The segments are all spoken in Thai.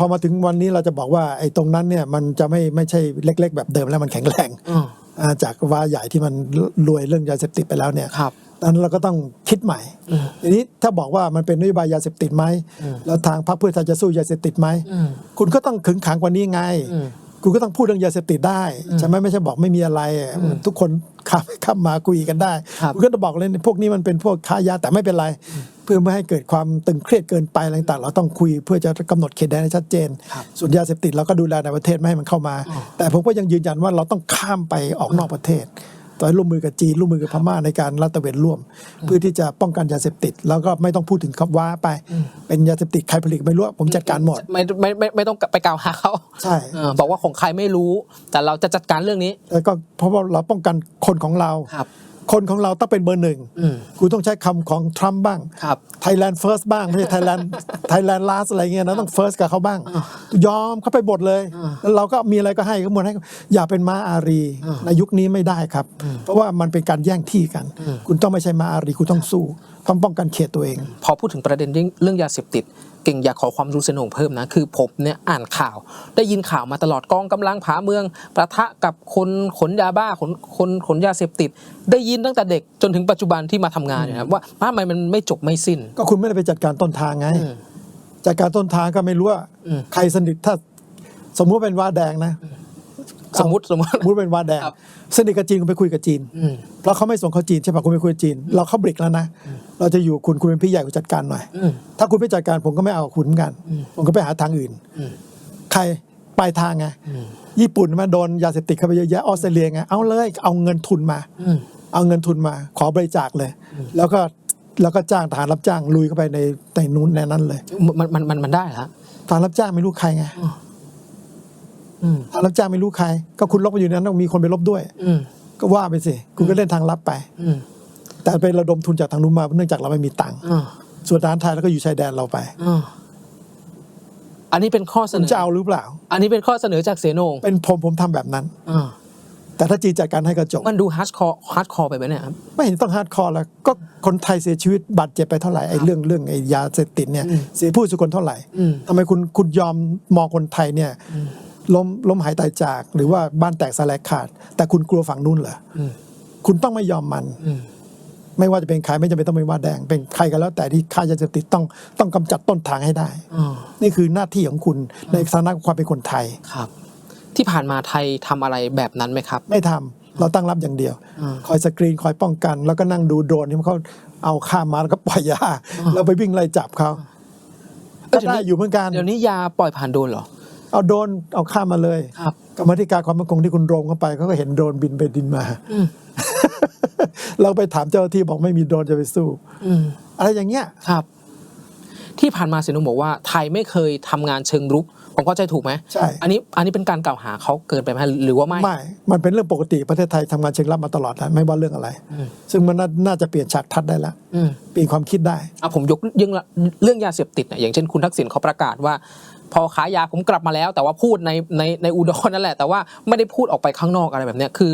พอมาถึงวันนี้เราจะบอกว่าไอ้ตรงนั้นเนี่ยมันจะไม่ไม่ใช่เล็ก ๆ แบบเดิมแล้วมันแข็งแรงอืมอ่าจากว่าใหญ่ที่มันรวยเรื่องยาเสพติดไปแล้วเนี่ยครับดังนั้นเราก็ต้องคิดใหม่ทีนี้ถ้าบอกว่ามันเป็นนโยบายยาเสพติดไหมแล้วทางพรรคเพื่อไทยจะสู้ยาเสพติดไหมอืมคุณก็ต้องขึงขังกว่านี้ไงอืมคุณก็ต้องพูดเรื่องยาเสพติดได้ใช่ไหมไม่ใช่บอกไม่มีอะไรอะทุกคนข้ามข้ามมาคุยกันได้ครับณก็จะบอกเลยพวกนี้มันเป็นพวกค้ายาแต่ไม่เป็นไรเพื่อไม่ให้เกิดความตึงเครียดเกินไปอะไรต่างๆเราต้องคุยเพื่อจะกำหนดเขตแดนให้ชัดเจนครับส่วนยาเสพติดเราก็ดูแลในประเทศไม่ให้มันเข้ามา แต่ผมก็ยังยืนยันว่าเราต้องข้ามไปออกนอกประเทศต่อยร่วมมือกับจีนร่วมมือกับพม่าในการรัดตระเวนร่วม เพื่อที่จะป้องกันยาเสพติด แล้วก็ไม่ต้องพูดถึงคำว่าไป เป็นยาเสพติดใครผลิตไม่รู้ผมจัดการหมดไม่ไม่ไม่ไม่ต้องไปกล่าวหาเขาใช่เออบอกว่าของใครไม่รู้ แต่เราจะจัดการเรื่องนี้แล้วก็เพราะว่าเราป้องกันคนของเราครับ คนของเราต้องเป็นเบอร์หนึ่งอืมคุณต้องใช้คำของทรัมป์บ้างครับ Thailand first บ้าง ไม่ใช่ Thailand Thailand last อะไรเงี้ยนะต้อง first กับเขาบ้าง ยอมเขาไปบทเลย แล้วเราก็มีอะไรก็ให้เขาหมดให้ อย่าเป็นม้าอารีในยุคนี้ไม่ได้ครับ เพราะว่ามันเป็นการแย่งที่กัน คุณต้องไม่ใช่ม้าอารีคุณต้องสู้ ต้องป้องกันเขตตัวเอง พอพูดถึงประเด็นเรื่องเรื่องยาเสพติด เก่งอยากขอความรู้เสนองเพิ่มนะ คือผมเนี่ยอ่านข่าว ได้ยินข่าวมาตลอดกองกำลังผาเมือง ประทะกับคนขนยาบ้าขนคนขนยาเสพติด ได้ยินตั้งแต่เด็กจนถึงปัจจุบันที่มาทำงานเนี่ยครับว่าทำไมมันไม่จบไม่สิ้น ก็คุณไม่ได้ไปจัดการต้นทางไงจัดการต้นทางก็ไม่รู้ว่าอืมใครสนิทถ้าสมมุติเป็นว่าแดงนะ สมมติสมมติสมมุติเป็นว่าแดงครับสนิทกับจีนคุณไปคุยกับจีนอืมเพราะเขาไม่ส่งเขาจีนใช่ปะคุณไปคุยกับจีน เราเข้าบริกแล้วนะเราจะอยู่คุณคุณเป็นพี่ใหญ่คุณจัดการหน่อยอืมถ้าคุณไม่จัดการผมก็ไม่เอาคุณเหมือนกันผมก็ไปหาทางอื่นอืมใครปลายทางไงอืมญี่ปุ่นมาโดนยาเสพติดเข้าไปเยอะแยะออสเตรเลียไงเอาเลยเอาเงินทุนมาอืมเอาเงินทุนมา ขอบริจาคเลย แล้วก็แล้วก็จ้างทหารรับจ้างลุยเข้าไปในในนู้นในนั้นเลย มันมันมันมันได้เหรอฮะทหารรับจ้างไม่รู้ใครไงอืมทหา รรับจ้างไม่รู้ใคร ก็คุณลบไปอยู่ในนั้นต้องมีคนไปลบด้วยอืมก็ว่าไปสิคุณก็เล่นทางลับไปอืมแต่ไประดมทุนจากทางนู้นมาเนื่องจากเราไม่มีตังค์อ่าส่วนทหารไทยแล้วก็อยู่ชายแดนเราไปอ่าอันนี้เป็นข้อเสคุนณอจะเอาหรือเปล่า อันนี้เป็นข้อเสนอจากเสนงเป็นผมผมทำแบบนั้นอ่าแต่ถ้าจีนจัดการให้ก็จบมันดูฮาร์ดคอร์ฮาร์ดคอร์ไปไหมเนี่ยครับไม่เห็นต้องฮาร์ดคอร์แล้วก็คนไทยเสียชีวิตบาดเจ็บไปเท่าไหร่ไอ้เรื่องเรื่องไอ้ยาเสพติดเนี่ยอืมเสียผู้สุคนเท่าไหร่อืมทำไมคุณคุณยอมมองคนไทยเนี่ย ล้มล้มหายตายจากหรือว่าบ้านแตกสลายขาด แต่คุณกลัวฝั่งนู้นเหรออืมคุณต้องไม่ยอมมันอืมไม่ว่าจะเป็นใครไม่จำเป็นต้องเป็นว่าแดง เป็นใครก็แล้วแต่ที่ฆ่ายาเสพติดต้องต้องกำจัดต้นทางให้ได้อ่านี่คือหน้าที่ของคุณในฐานะความเป็นคนไทยครับ ที่ผ่านมาไทยทำอะไรแบบนั้นไหมครับ ไม่ทำเราตั้งรับอย่างเดียวอ่าคอยสกรีนคอยป้องกัน แล้วก็นั่งดูโดรนที่เขาเอาข้ามมาแล้วก็ปล่อยยาแล้วไปวิ่งไล่จับเขาเอ้ก็ยเดี๋ยวได้นี้อยู่เหมือนกันเดี๋ยวนี้ยาปล่อยผ่านโดรนเหรอ เอาโดรนเอาข้ามมาเลยครับกรรมาธิการความมั่นคงที่คุณโรงเข้าไปเขาก็เห็นโดรนบินไปดินมาอืมเราไปถามเจ้าหน้าที่บอกไม่มีโดรนจะไปสู้อืมอะไรอย่างเงี้ยครับ ที่ผ่านมาเสนงบอกว่าไทยไม่เคยทำงานเชิงรุกผมเข้าใจถูกไหมใช่ อันนี้อันนี้เป็นการกล่าวหาเขาเกินไปไหมหรือว่าไม่ ไม่ มันเป็นเรื่องปกติประเทศไทยทำงานเชิงรับมาตลอดนะไม่ว่าเรื่องอะไรอืมซึ่งมันน่าน่าจะเปลี่ยนฉากทัดได้แล้วอืมเปลี่ยนความคิดได้อะผมยกเรื่องละเรื่องยาเสพติดนะอย่างเช่นคุณทักษิณเขาประกาศว่า พอขายยาผมกลับมาแล้ว แต่ว่าพูดในในในอุดรนั่นแหละ แต่ว่าไม่ได้พูดออกไปข้างนอกอะไรแบบเนี้ยคือ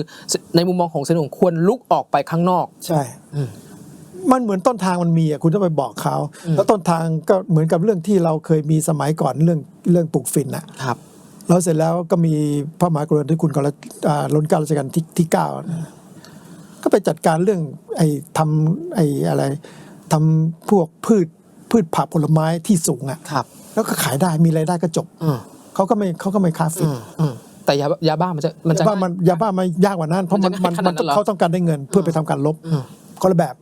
ในมุมมองของเสนงควรลุกออกไปข้างนอกใช่อืมมันเหมือนต้นทางมันมีอะคุณต้องไปบอกเขาอืมแล้วต้นทางก็เหมือนกับเรื่องที่เราเคยมีสมัยก่อนเรื่องเรื่องปลูกฝิ่นอะครับแล้วเสร็จแล้วก็มีพระมหากรุณาธิคุณของรัชอ่ารัชกาลรัชกาลที่ที่เก้านะก็ไปจัดการเรื่องไอ้ทำไอ้อะไรทำพวกพืชพืชผักผลไม้ที่สูงอะครับ แล้วก็ขายได้มีรายได้ก็จบอืมเขาก็ไม่เขาก็ไม่ค้าฝิ่อืนมอืมแต่ยายาบ้ามันจะมันจะยาบ้ามันยาบ้ามันยากกว่านั้น เพราะมันมัมันนจะมันขนาดนั้นเหรอเขาต้องการได้เงินเพื่อไปทำการลบอืมคนละแบบ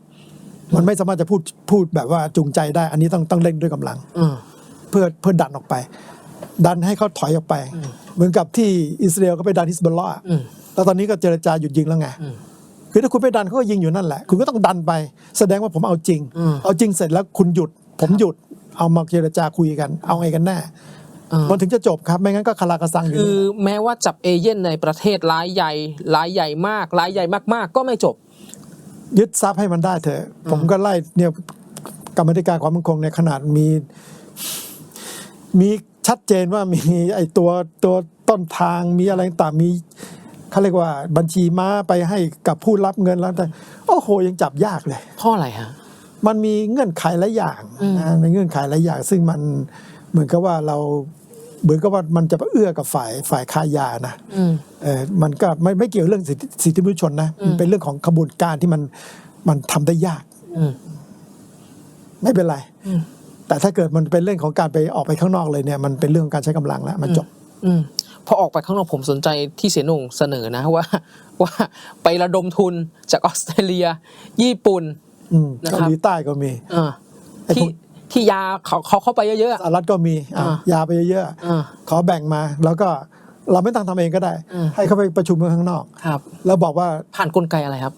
มันไม่สามารถจะพูดพูดแบบว่าจูงใจได้ อันนี้ต้องต้องเล่นด้วยกำลังอืมเพื่อเพื่อดันออกไป ดันให้เขาถอยออกไปอืมเหมือนกับที่อิสราเอลก็ไปดันฮิสบอลลอฮ์อืมแล้วตอนนี้ก็เจรจาหยุดยิงแล้วไงอืมคือถ้าคุณไปดันเขาก็ยิงอยู่นั่นแหละ คุณก็ต้องดันไป แสดงว่าผมเอาจริงอืมเอาจริงเสร็จแล้วคุณหยุด ผมหยุด เอามาเจรจาคุยกัน เอาไงกันแน่อืมมันถึงจะจบครับไม่งั้นก็คาราคาซังอยู่คือนี่แม้ว่าจับเอเย่นในประเทศรายใหญ่รายใหญ่มากรายใหญ่มากๆ ก็ไม่จบ ยึดทรัพย์ให้มันได้เถอะ ผมก็ไล่เนี่ยกรรมาธิการความมั่นคงในยขนาดมี มีชัดเจนว่ามีไอ้ตัวตัวต้นทางมีอะไรต่างมีเขาเรียกว่าบัญชีม้าไปให้กับผู้รับเงินแล้วแต่โอ้โหยังจับยากเลยเพราะอะไรฮะ มันมีเงื่อนไขหลายอย่างอืมนะในเงื่อนไขหลายอย่าง ซึ่งมันเหมือนกับว่าเราเหมือนกับว่ามันจะไปเอื้อกับฝ่ายฝ่ายค้ายานะอืมเออมันก็ไม่ไม่เกี่ยวเรื่องสิทธิสิทธิมนุษยชนนะมันเป็นเรื่องของขบวนการที่มันมันทำได้ยากอืมไม่เป็นไรอืมแต่ถ้าเกิดมันเป็นเรื่องของการไปออกไปข้างนอกเลยเนี่ย มันเป็นเรื่องของการใช้กำลังแล้วมันจบ อืมพอออกไปข้างนอกผมสนใจที่เสียหนุ่งเสนอนะว่า ว่าไประดมทุนจากออสเตรเลีย ญี่ปุ่น อืมนะครับ เกาหลีใต้ก็มี อ่าไอ้พวที่กที่ยาเขาเขาเข้าไปเยอะสหรัฐก็มีอะอ่ายยาไปเยอะๆอ่า ๆขอแบ่งมา แล้วก็เราไม่ต้องทำเองก็ได้ อืม ให้เขาไปประชุมกันข้างนอก ครับ แล้วบอกว่าผ่านกลไกอะไรครับ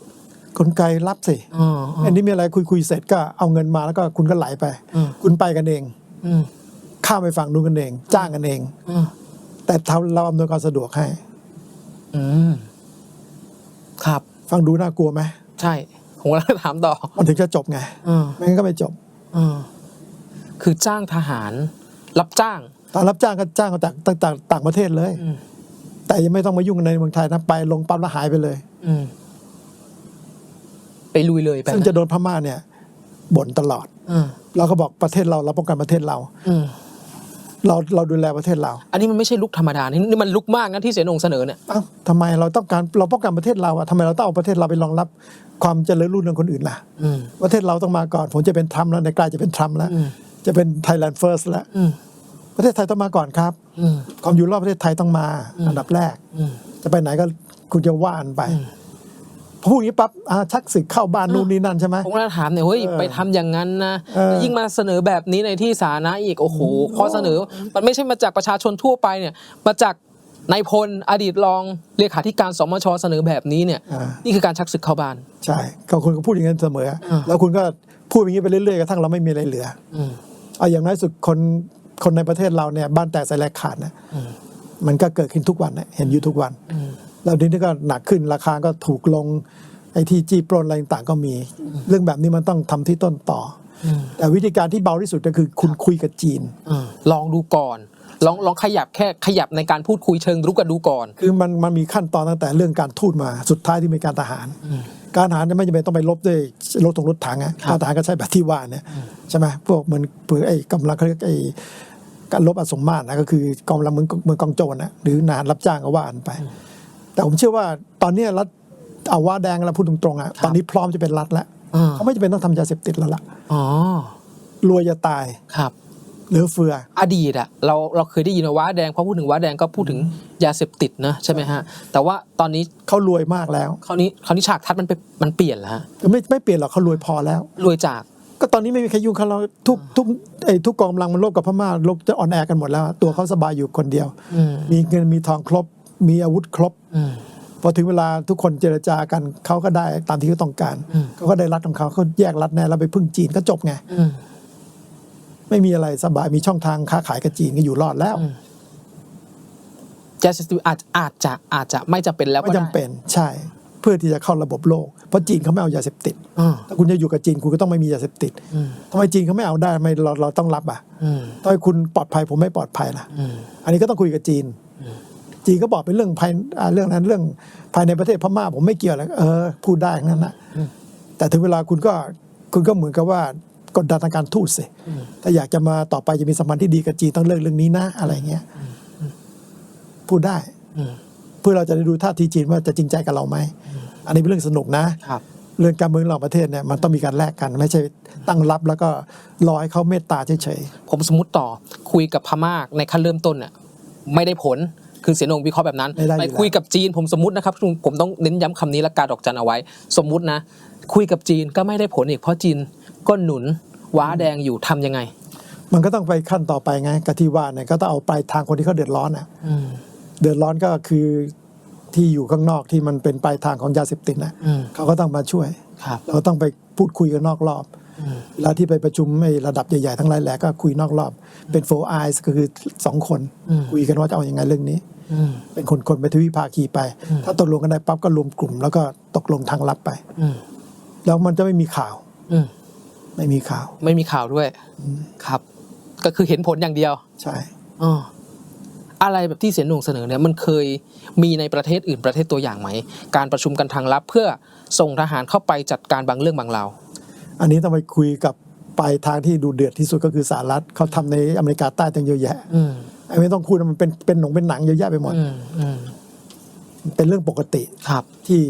กลไกรับสิอ๋ออ๋ออันนี้มีอะไรคุยคุยๆเสร็จก็เอาเงินมาแล้วก็คุณก็ไหลไป อืมคุณไปกันเอง อืมข้ามไปฝั่งนู้นกันเอง จ้างกันเอง อืมแต่ทำเราอำนวยความสะดวกให้ อืมครับ ฟังดูน่ากลัวไหมใช่ ผมกำลังถามต่อ มันถึงจะจบไงอืม ไม่งั้นก็ไม่จบอืมคือจ้างทหาร รับจ้าง ตอนรับจ้างก็จ้างมาจากต่างต่างต่างประเทศเลย อืม แต่ยังไม่ต้องมายุ่งในเมืองไทยนะไปลงปั๊บแล้วหายไปเลย อืม ไปลุยเลยไปซึ่งจะโดนพม่าเนี่ยบ่นตลอด อืมเราก็บอกประเทศเราเราป้องกันประเทศเรา อืม เราเราดูแลประเทศเราอันนี้มันไม่ใช่ลุกธรรมดานี่นี่มันลุกมากนะที่เสียหนงเสนอเนี่ยเอ้าทำไมเราต้องการเราป้องกันประเทศเราอะทำไมเราต้องเอาประเทศเราไปรองรับความเจริญรุ่งเรืองคนอื่นล่ะอืมประเทศเราต้องมาก่อน ผมจะเป็นทรัมป์แล้วในกลายจะเป็นทรัมป์แล้ว อืมจะเป็น Thailand First แล้ว อืมประเทศไทยต้องมาก่อนครับ อืม ความอยู่รอดประเทศไทยต้องมาอืมอันดับแรก อืม จะไปไหนก็คุณจะว่านไป อืม พอพูดอย่างนี้ปั๊บอ่าชักศึกเข้าบ้านนู่นนี่นั่นใช่ไหมผมก็เลยถามเนี่ยเฮ้ยเออไปทำอย่างนั้นนะเออ ยิ่งมาเสนอแบบนี้ในที่สาธารณะอีกโอ้โหข้อเสนอมันไม่ใช่มาจากประชาชนทั่วไปเนี่ยมาจากนายพลอดีตรองเลขาธิการสมชเสนอแบบนี้เนี่ย อ่า นี่คือการชักศึกเข้าบ้าน ใช่ก็คุณก็พูดอย่างนั้นเสมอ อ่า แล้วคุณก็พูดอย่างนี้ไปเรื่อยๆกระทั่งเราไม่มีอะไรเหลือ อืม เอาอย่างน้อยสุดคนคนในประเทศเราเนี่ยบ้านแตกสายแลกขาดนะอืม มันก็เกิดขึ้นทุกวันนะเห็นอยู่ทุกวัน อืม แล้วทีนี้ก็หนักขึ้นราคาก็ถูกลงไอ้ที่จี้ปล้นอะไรต่างๆก็มี เรื่องแบบนี้มันต้องทำที่ต้นต่ออืมแต่วิธีการที่เบาที่สุดก็คือคุณคุยกับจีนอืมลองดูก่อนลองลองขยับแค่ขยับในการพูดคุยเชิงรุกกันดูก่อน คือมันมันมีขั้นตอนตั้งแต่เรื่องการทูตมาสุดท้ายที่เป็นการทหารอืมการทหารเนี่ยไม่จำเป็นต้องไปลบด้วยรถตรงรถถังอะครับการทหารก็ใช้แบบที่ว่าเนี่ยใช่ไหมพวกเหมือนเปือไอ้กำลังเขาเรียกไอ้การลบอสมมาตรนะก็คือกองกำลังเหมือนเหมือนกองโจรนะหรือทหารรับจ้างก็ว่ากันไป แต่ผมเชื่อว่าตอนเนี้ยรัฐเอาว่าแดงแล้วพูดตรงๆอะตอนนี้พร้อมจะเป็นรัฐแล้วอ่าเขาไม่จำเป็นต้องทำยาเสพติดแล้วล่ะอ๋อรวยจะตายครับเหลือเฟือ อดีตอะเราเราเคยได้ยินว่าว้าแดงพอพูดถึงว้าแดงก็พูดถึงยาเสพติดนะใช่ไหมฮะ แต่ว่าตอนนี้เขารวยมากแล้วคราวนี้คราวนี้ฉากทัศน์มันไปมันเปลี่ยนแล้วฮะไม่ไม่เปลี่ยนหรอกเขารวยพอแล้ว รวยจาก ก็ตอนนี้ไม่มีใครยุ่งเขาเราทุกทุกไอ้ทุกกองกำลังมันโลบกับพม่าโลบจะอ่อนแอกันหมดแล้ว ตัวเขาสบายอยู่คนเดียวอืมมีเงินมีทองครบ มีอาวุธครบอืมพอถึงเวลาทุกคนเจรจากันเขาก็ได้ตามที่เขาต้องการอืมเขาก็ได้รัฐของเขาเขาแยกรัฐแน่แล้วไปพึ่งจีนก็จบไงอืมไม่มีอะไรสบายมีช่องทางค้าขายกับจีนก็อยู่รอดแล้วอืมยาเสพติดอาจอาจจะอาจจะไม่จำเป็นแล้วไม่ก็จำได้เป็นใช่ เพื่อที่จะเข้าระบบโลกเพราะจีนเขาไม่เอายาเสพติดอืมถ้าคุณจะอยู่กับจีนคุณก็ต้องไม่มียาเสพติดอืมทำไมจีนเขาไม่เอาได้ทำไมเราเราต้องรับอะอืมทำไมคุณปลอดภัยผมไม่ปลอดภัยล่ะอืมอันนี้ก็ต้องคุยกับจีน จีนก็บอกเป็นเรื่องภายอ่าเรื่องนั้นเรื่องภายในประเทศพม่าผมไม่เกี่ยวเลยเออพูดได้ทั้งนั้นนะอืมแต่ถึงเวลาคุณก็คุณก็เหมือนกับว่ากดดันทางการทูตสิอืมถ้าอยากจะมาต่อไปจะมีสัมพันธ์ที่ดีกับจีนต้องเลิกเรื่องนี้นะอะไรเงี้ยพูดได้อืมเพื่อเราจะได้ดูท่าทีจีนว่าจะจริงใจกับเราไหมอันนี้เป็นเรื่องสนุกนะครับเรื่องการเมืองระหว่างประเทศเนี่ยมันต้องมีการแลกกัน ไม่ใช่ตั้งรับแล้วก็รอให้เขาเมตตาเฉยผมสมมติต่อคุยกับพม่าในขั้นเริ่มต้นเนี่ยไม่ได้ผล คือเสียหนงวิเคราะห์แบบนั้นไม่ได้อยู่ไปแล้ว คุยกับจีนผมสมมตินะครับผมต้องเน้นย้ำคำนี้และการดอกจันเอาไว้ สมมุตินะ คุยกับจีนก็ไม่ได้ผลอีกเพราะจีนก็หนุนว้าแดงอยู่ทำยังไงๆมันก็ต้องไปขั้นต่อไปไงกะที่ว่าเนี่ยก็ต้องเอาปลายทางคนที่เขาเดือดร้อนอะอืม เดือดร้อนก็คือที่อยู่ข้างนอกที่มันเป็นปลายทางของยาเสพติดนะอืม เขาก็ต้องมาช่วย ครับ เราต้องไปพูดคุยกันนอกรอบอืม เวลาที่ไปประชุมไอ้ระดับใหญ่ๆทั้งหลายแหละก็คุยนอกรอบ เป็นโฟร์ไอส์ก็คือสองคนอืมคุยกันว่าจะเอาอยัางไงเรื่องนี้อืมเป็นคนคนๆไปทวิภาคีไปอืมถ้าตกลงกันได้ปั๊บก็รวมกลุ่ม แล้วก็ตกลงทางลับไปอืมแล้วมันจะไม่มีข่าวอืมไม่มีข่าว ไม่มีข่าวด้วยครับ ก็คือเห็นผลอย่างเดียว ใช่อ๋ออะไรแบบที่เสียหนุ่งเสนอเนี่ยมันเคยมีในประเทศอื่นประเทศตัวอย่างไหม การประชุมกันทางลับเพื่อส่งทหารเข้าไปจัดการบางเรื่องบางราว อันนี้ต้องไปคุยกับปลายทางที่ดูเดือดที่สุดก็คือสหรัฐเขาทำในอเมริกาใต้ตั้งเยอะแยะอืมไอ้ไม่ต้องพูดมันเป็นเป็นหนงเป็นหนังเยอะแยะไปหมดอืมอืมเป็นเรื่องปกติครับ ที่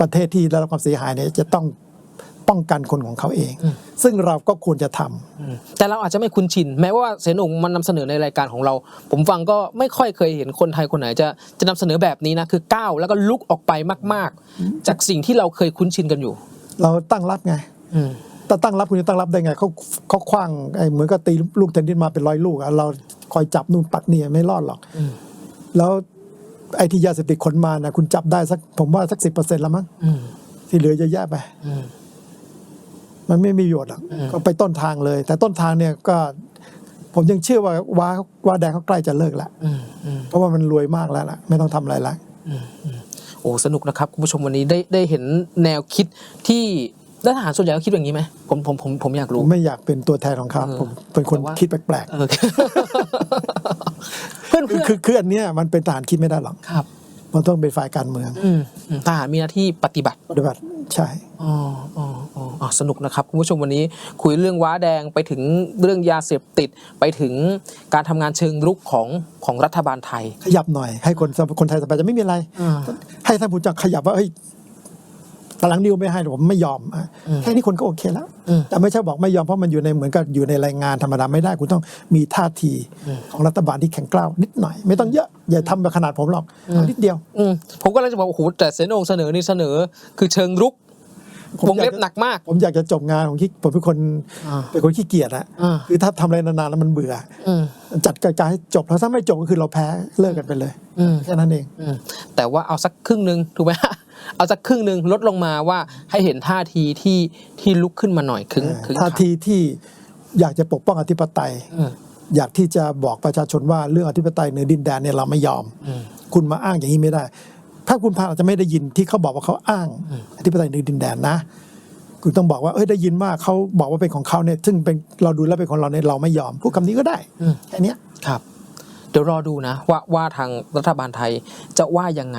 ประเทศที่ได้รับความเสียหายเนี่ยจะต้องป้องกันคนของเขาเองอืมซึ่งเราก็ควรจะทำอืมแต่เราอาจจะไม่คุ้นชิน แม้ว่าเสนงมันนำเสนอในรายการของเรา ผมฟังก็ไม่ค่อยเคยเห็นคนไทยคนไหนจะจะนำเสนอแบบนี้นะคือก้าวแล้วก็ลุกออกไปมาก ๆ จากสิ่งที่เราเคยคุ้นชินกันอยู่ เราตั้งรับไงอืม แต่ตั้งรับคุณจะตั้งรับได้ไงเขาเขาคว้างไอ้เหมือนกับตีลูกเทนนิสมาเป็นร้อยลูกอะเราคอยจับนู่นปัดนี่ไม่รอดหรอกอืมแล้วไอ้ที่ยาเสพติดขนมานะคุณจับได้สักผมว่าสักสิบเปอร์เซ็นต์ละมั้งอืมที่เหลือเยอะแยะไปอืมมันไม่มีประโยชน์หรอกอืมก็ไปต้นทางเลย แต่ต้นทางเนี่ยก็ ผมยังเชื่อว่าว้าว้าแดงเขาใกล้จะเลิกแล้วอืมอืมเพราะว่ามันรวยมากแล้วล่ะ ไม่ต้องทำอะไรละโอ้สนุกนะครับ คุณผู้ชมวันนี้ได้ได้เห็นแนวคิดที่ แล้วทหารส่วนใหญ่ก็คิดแบบนี้ไหมผมผมผมผมอยากผรู้ มไม่อยากเป็นตัวแทนของเขาเออผมเป็นคนแต่ว่า คิดแปลกเออ เพื่อนๆคือเพื่อนคือคืออันเนี้ยมันเป็นทหารคิดไม่ได้หรอกครับ มันต้องเป็นฝ่ายการเมืองอืมอืมทหารมีหน้าที่ปฏิบัติ ปฏิบัติใช่ อ๋ออ๋ออ๋ออ๋อสนุกนะครับคุณผู้ชมวันนี้คุยเรื่องว้าแดงไปถึงเรื่องยาเสพติดไปถึงการทำงานเชิงรุกของของรัฐบาลไทยขยับหน่อยให้คนคนไทยสบายใจไม่มีอะไร อ่า ให้ท่านผู้จัดขยับว่าเฮ้ย ตารางดิวไม่ให้ผมไม่ยอมอะอืมแค่นี้คนก็โอเคแล้วอืมแต่ไม่ใช่บอกไม่ยอมเพราะมันอยู่ในเหมือนกับอยู่ในรายงานธรรมดาไม่ได้คุณต้องมีท่าทีของรัฐบาลที่แข็งกร้าวนิดหน่อย ไม่ต้องเยอะอย่าทำแบบขนาดผมหรอกเอานิดเดียวอืมผมก็เลยจะบอกว่าโอ้โหแต่เสนองเสนอนี่เสนอ คือเชิงรุกผมวงเล็บอยากจะหนักมาก ผมอยากจะจบงานผมขี้ผมเป็นคนอ่าเป็นคนขี้เกียจอะอ่าคือถ้าทำอะไรนานๆแล้วมันเบื่ออืมจัดการให้จบแล้วถ้าไม่จบก็คือเราแพ้เลิกกันไปเลยอืมแค่นั้นเองอืมแต่ว่าเอาสักครึ่งหนึ่งถูกไหม เอาสักครึ่งหนึ่งลดลงมาว่าให้เห็นท่าทีที่ที่ลุกขึ้นมาหน่อยคึงคึงท่าทีที่อยากจะปกป้องอธิปไตยอืมอยากที่จะบอกประชาชนว่าเรื่องอธิปไตยเหนือดินแดนเนี่ยเราไม่ยอมอืมคุณมาอ้างอย่างนี้ไม่ได้ ถ้าคุณพาอาจจะไม่ได้ยินที่เขาบอกว่าเขาอ้างอธิปไตยเหนือดินแดนนะคุณต้องบอกว่าเอ้ยได้ยินว่าเขาบอกว่าเป็นของเขาเนี่ยซึ่งเป็นเราดูแล้วเป็นของเราเนี่ยเราไม่ยอมพูดคำนี้ก็ได้อืมแค่เนี้ยครับ เดี๋ยวรอดูนะว่าว่าทางรัฐบาลไทยจะว่ายังไง